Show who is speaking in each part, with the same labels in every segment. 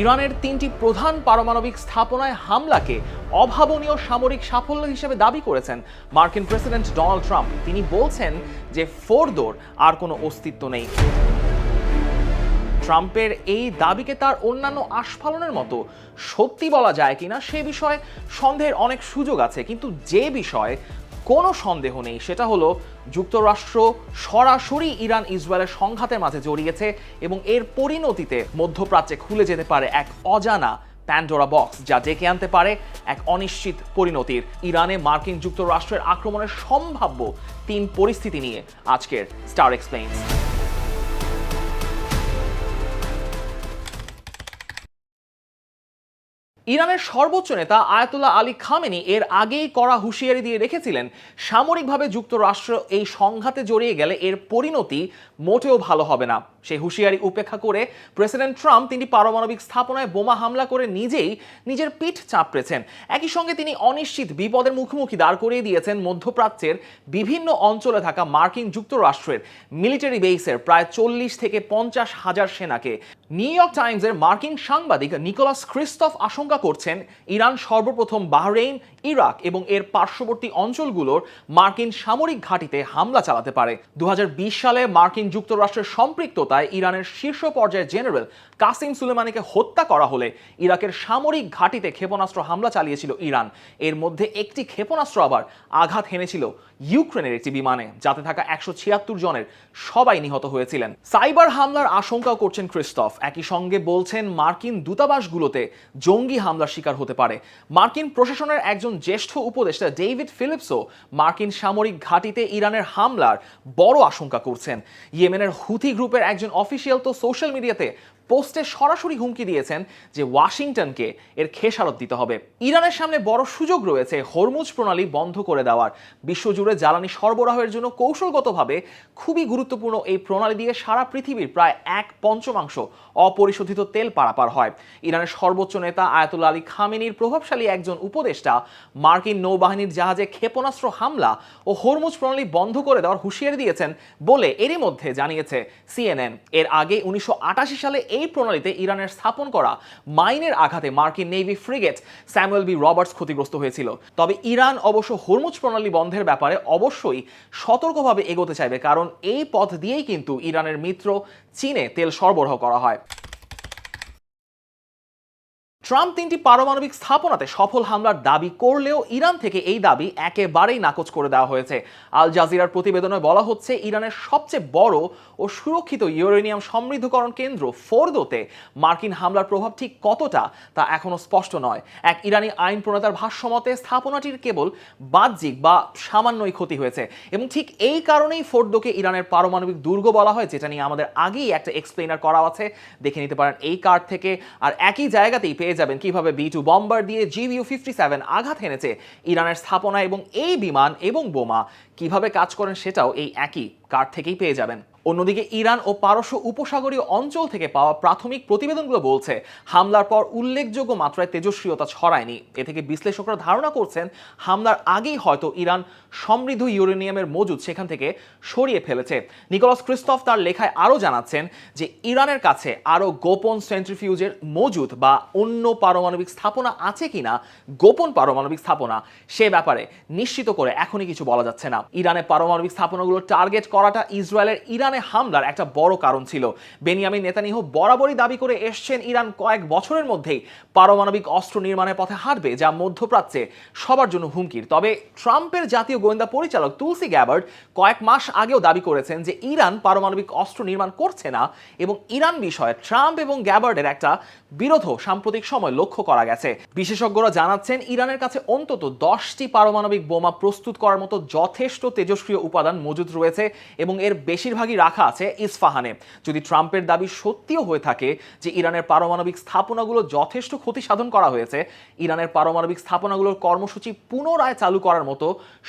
Speaker 1: ইরানের তিনটি প্রধান পারমাণবিক স্থাপনায় হামলাকে অভাবনীয় সামরিক সাফল্য হিসেবে দাবি করেছেন মার্কিন প্রেসিডেন্ট ডোনাল্ড ট্রাম্প। তিনি বলছেন যে ফোরদোর আর কোনো অস্তিত্ব নেই। ট্রাম্পের এই দাবিকে তার অন্যান্য আস্ফালনের মতো সত্যি বলা যায় কিনা সে বিষয়ে সন্দেহের অনেক সুযোগ আছে, কিন্তু যে বিষয়ে কোনো সন্দেহ নেই। সেটা হলো, যুক্তরাষ্ট্র সরাসরি ইরান ইসরায়েলের সংঘাতের মাঝে জড়িয়েছে এবং এর পরিণতিতে মধ্যপ্রাচ্যে খুলে যেতে পারে এক অজানা প্যান্ডোরা বক্স যা ডেকে আনতে পারে এক অনিশ্চিত পরিণতির। ইরানে মার্কিন যুক্তরাষ্ট্রের আক্রমণের সম্ভাব্য তিন পরিস্থিতি নিয়ে আজকের স্টার এক্সপ্লেইনস ইরানের সর্বোচ্চ নেতা আয়াতুল্লাহ আলী খামেনি এর আগেই করা হুঁশিয়ারি দিয়ে রেখেছিলেন, সামরিকভাবে যুক্তরাষ্ট্র এই সংঘাতে জড়িয়ে গেলে এর পরিণতি মোটেও ভালো হবে না। সেই হুঁশিয়ারি উপেক্ষা করে প্রেসিডেন্ট ট্রাম্প তিনি পারমাণবিক স্থাপনায় বোমা হামলা করে নিজেই নিজের পিঠ চাপড়েছেন। একই সঙ্গে তিনি অনিশ্চিত বিপদের মুখোমুখি দাঁড় করিয়ে দিয়েছেন মধ্যপ্রাচ্যের বিভিন্ন অঞ্চলে থাকা মার্কিন যুক্তরাষ্ট্রের মিলিটারি বেসের প্রায় চল্লিশ থেকে পঞ্চাশ হাজার সেনাকে। নিউ ইয়র্ক টাইমসের মার্কিন সাংবাদিক নিকোলাস ক্রিস্তফ আশঙ্কা করছেন, ইরান সর্বপ্রথম বাহরেইন, ইরাক এবং এর পার্শ্ববর্তী অঞ্চলগুলোর মার্কিন সামরিক ঘাঁটিতে হামলা চালাতে পারে। দু হাজার বিশ সালে মার্কিন যুক্তরাষ্ট্রের সম্পৃক্ততায় ইরানের শীর্ষ পর্যায়ের জেনারেল কাসিম সুলেমানিকে হত্যা করা হলে ইরাকের সামরিক ঘাঁটিতে ক্ষেপণাস্ত্র হামলা চালিয়েছিল ইরান। এর মধ্যে একটি ক্ষেপণাস্ত্র আবার আঘাত হেনেছিল ইউক্রেনের একটি বিমানে, যাতে থাকা একশো ছিয়াত্তর জনের সবাই নিহত হয়েছিলেন। সাইবার হামলার আশঙ্কাও করছেন ক্রিস্টফ। একই সঙ্গে বলছেন মার্কিন দূতাবাসগুলোতে জঙ্গি হামলার শিকার হতে পারে। মার্কিন প্রশাসনের একজন জ্যেষ্ঠ উপদেষ্টা ডেভিড ফিলিপসও মার্কিন সামরিক ঘাঁটিতে ইরানের হামলার বড় আশঙ্কা করছেন। ইয়েমেনের হুথি গ্রুপের একজন অফিসিয়াল তো সোশ্যাল মিডিয়াতে পোস্টে সরাসরি হুমকি দিয়েছেন যে ওয়াশিংটনকে এর খেসারত দিতে হবে। ইরানের সামনে বড় সুযোগ রয়েছে হরমুজ প্রণালী বন্ধ করে দেওয়ার। বিশ্বজুড়ে জ্বালানি সরবরাহের জন্য কৌশলগতভাবে খুবই গুরুত্বপূর্ণ এই প্রণালী দিয়ে সারা পৃথিবীর প্রায় এক পঞ্চমাংশ অপরিশোধিত তেল পারাপার হয়। ইরানের সর্বোচ্চ নেতা আয়াতুল্লা আলী খামেনির প্রভাবশালী একজন উপদেষ্টা মার্কিন নৌবাহিনীর জাহাজে ক্ষেপণাস্ত্র হামলা ও হরমুজ প্রণালী বন্ধ করে দেওয়ার হুঁশিয়ারি দিয়েছেন বলে এরই মধ্যে জানিয়েছে সিএনএন। এর আগে উনিশশো আটাশি সালে এই প্রণালীতে ইরানের স্থাপন করা মাইনের আঘাতে মার্কিন navy frigate Samuel B Roberts ক্ষতিগ্রস্ত হয়েছিল। তবে ইরান অবশ্য হরমুজ প্রণালী বন্ধের ব্যাপারে অবশ্যই সতর্কভাবে এগোতে চাইবে, কারণ এই পথ দিয়েই কিন্তু ইরানের মিত্র চীনে তেল সরবরাহ করা হয়। ট্রাম্প তিনটি পারমাণবিক স্থাপনাতে সফল হামলার দাবি করলেও ইরান থেকে এই দাবি একেবারেই নাকচ করে দেওয়া হয়েছে। আল জাজিরার প্রতিবেদনে বলা হচ্ছে, ইরানের সবচেয়ে বড় ও সুরক্ষিত ইউরেনিয়াম সমৃদ্ধকরণ কেন্দ্র ফোরদোতে মার্কিন হামলার প্রভাব ঠিক কতটা তা এখনও স্পষ্ট নয়। এক ইরানি আইন প্রণেতার ভাষ্যমতে স্থাপনাটির কেবল বাহ্যিক বা সামান্যই ক্ষতি হয়েছে এবং ঠিক এই কারণেই ফোর্দোকে ইরানের পারমাণবিক দুর্গ বলা হয়, যেটা নিয়ে আমাদের আগেই একটা এক্সপ্লেনার করা আছে। দেখে নিতে পারেন এই কার্ড থেকে। আর একই জায়গাতেই পেয়ে যাবেন কীভাবে বি টু বম্বার দিয়ে জিভিউ ফিফটি সেভেন আঘাত হেনেছে, ইরানের স্থাপনা এবং এই বিমান এবং বোমা কীভাবে কাজ করেন সেটাও এই একই কার্ড থেকেই পেয়ে যাবেন। অন্যদিকে ইরান ও পারস্য উপসাগরীয় অঞ্চল থেকে পাওয়া প্রাথমিক প্রতিবেদনগুলো বলছে, হামলার পর উল্লেখযোগ্য মাত্রায় তেজস্ক্রিয়তা ছড়ায়নি। এ থেকে বিশ্লেষকরা ধারণা করছেন, হামলার আগেই হয়তো ইরান সমৃদ্ধ ইউরেনিয়ামের মজুদ সেখান থেকে সরিয়ে ফেলেছে। নিকোলাস ক্রিস্তফ তার লেখায় আরও জানাচ্ছেন যে, ইরানের কাছে আরও গোপন সেন্ট্রিফিউজের মজুদ বা অন্য পারমাণবিক স্থাপনা আছে কিনা, গোপন পারমাণবিক স্থাপনা, সে ব্যাপারে নিশ্চিত করে এখনই কিছু বলা যাচ্ছে না। ইরানের পারমাণবিক স্থাপনাগুলো টার্গেট করাটা ইসরায়েলের ইরানে হামলার একটা বড় কারণ ছিল। বেনিয়ামিন নেতানিয়াহু বরাবরই দাবি করে এসছেন ইরান কয়েক বছরের মধ্যেই। পারমাণবিক অস্ত্র নির্মাণের পথে হাঁটবে, যা মধ্যপ্রাচ্যে সবার জন্য হুমকির। তবে ট্রাম্পের জাতীয় গোয়েন্দা পরিচালক তুলসি গ্যাবার্ড কয়েক মাস আগেও দাবি করেছেন যে ইরান পারমাণবিক অস্ত্র নির্মাণ করছে না এবং ইরান বিষয়ে ট্রাম্প এবং গ্যাবার্ডের একটা বিরোধ সাম্প্রতিক সময় লক্ষ্য করা গেছে। বিশেষজ্ঞরা জানাচ্ছেন, ইরানের কাছে অন্তত দশটি পারমাণবিক বোমা প্রস্তুত করার মতো যথেষ্ট তেজস্ক্রিয় উপাদান মজুদ রয়েছে এবং এর বেশিরভাগই রাখা আছে ইস্ফাহানে। যদি ট্রাম্পের দাবি সত্যিও হয়ে থাকে যে ইরানের পারমাণবিক স্থাপনাগুলো যথেষ্ট ক্ষতি সাধন করা হয়েছে, ইরানের পারমাণবিক স্থাপনাগুলোর কর্মসূচি পুনরায় চালু করার মতো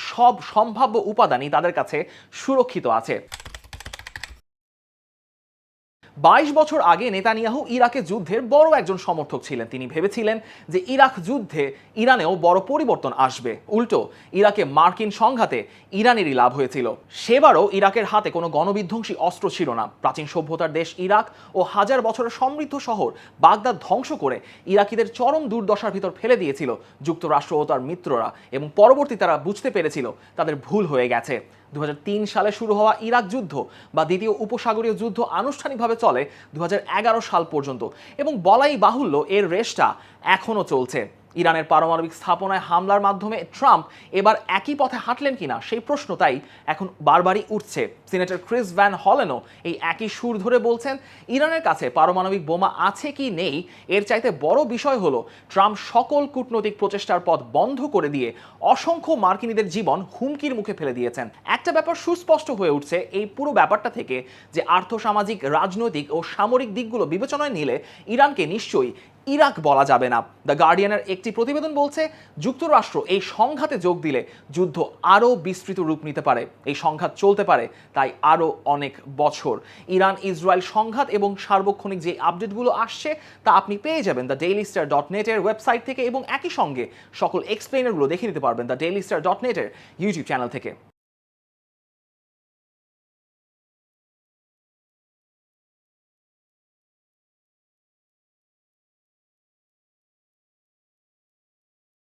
Speaker 1: সব সম্ভাব্য উপাদানই তাদের কাছে সুরক্ষিত আছে। বাইশ বছর আগে নেতানিয়াহু ইরাকে যুদ্ধের বড় একজন সমর্থক ছিলেন। তিনি ভেবেছিলেন যে ইরাক যুদ্ধে ইরানেও বড় পরিবর্তন আসবে। উল্টো, ইরাকে মার্কিন সংঘাতে ইরানেরই লাভ হয়েছিল। সেবারও ইরাকের হাতে কোনো গণবিধ্বংসী অস্ত্র ছিল না। প্রাচীন সভ্যতার দেশ ইরাক ও হাজার বছরের সমৃদ্ধ শহর বাগদাদ ধ্বংস করে ইরাকিদের চরম দুর্দশার ভিতর ফেলে দিয়েছিল। যুক্তরাষ্ট্র ও তার মিত্ররা এবং পরবর্তী তারা বুঝতে পেরেছিল তাদের ভুল হয়ে গেছে। দু হাজার তিন সালে শুরু হওয়া ইরাক যুদ্ধ বা দ্বিতীয় উপসাগরীয় যুদ্ধ আনুষ্ঠানিকভাবে চলে দু হাজার এগারো সাল পর্যন্ত। এবং বলাই বাহুল্য এর রেশটা এখনও চলছে। ইরানের পারমাণবিক স্থাপনায় হামলার মাধ্যমে ট্রাম্প এবার একই পথে হাঁটলেন কিনা সেই প্রশ্ন তাই এখন বারবারই উঠছে। সিনেটর ক্রিস ভ্যান হলেনও এই একই সুর ধরে বলছেন, ইরানের কাছে পারমাণবিক বোমা আছে কি নেই? এর চাইতে বড় বিষয় হলো ট্রাম্প সকল কূটনৈতিক প্রচেষ্টার পথ বন্ধ করে দিয়ে অসংখ্য মার্কিনীদের জীবন হুমকির মুখে ফেলে দিয়েছেন। একটা ব্যাপার সুস্পষ্ট হয়ে উঠছে এই পুরো ব্যাপারটা থেকে যে আর্থসামাজিক, রাজনৈতিক ও সামরিক দিকগুলো বিবেচনায় নিলে ইরানকে নিশ্চয়ই ইরাক বলা যাবে না। দ্য গার্ডিয়ানের একটি প্রতিবেদন বলছে, যুক্তরাষ্ট্র এই সংঘাতে যোগ দিলে যুদ্ধ আরও বিস্তৃত রূপ নিতে পারে। এই সংঘাত চলতে পারে তাই আরও অনেক বছর। ইরান ইসরায়েল সংঘাত এবং সার্বক্ষণিক যে আপডেটগুলো আসছে তা আপনি পেয়ে যাবেন দ্য ডেইলি স্টার ডট নেটের ওয়েবসাইট থেকে এবং একই সঙ্গে সকল এক্সপ্লেনারগুলো দেখে নিতে পারবেন দ্য ডেইলি স্টার ডট নেটের ইউটিউব চ্যানেল থেকে।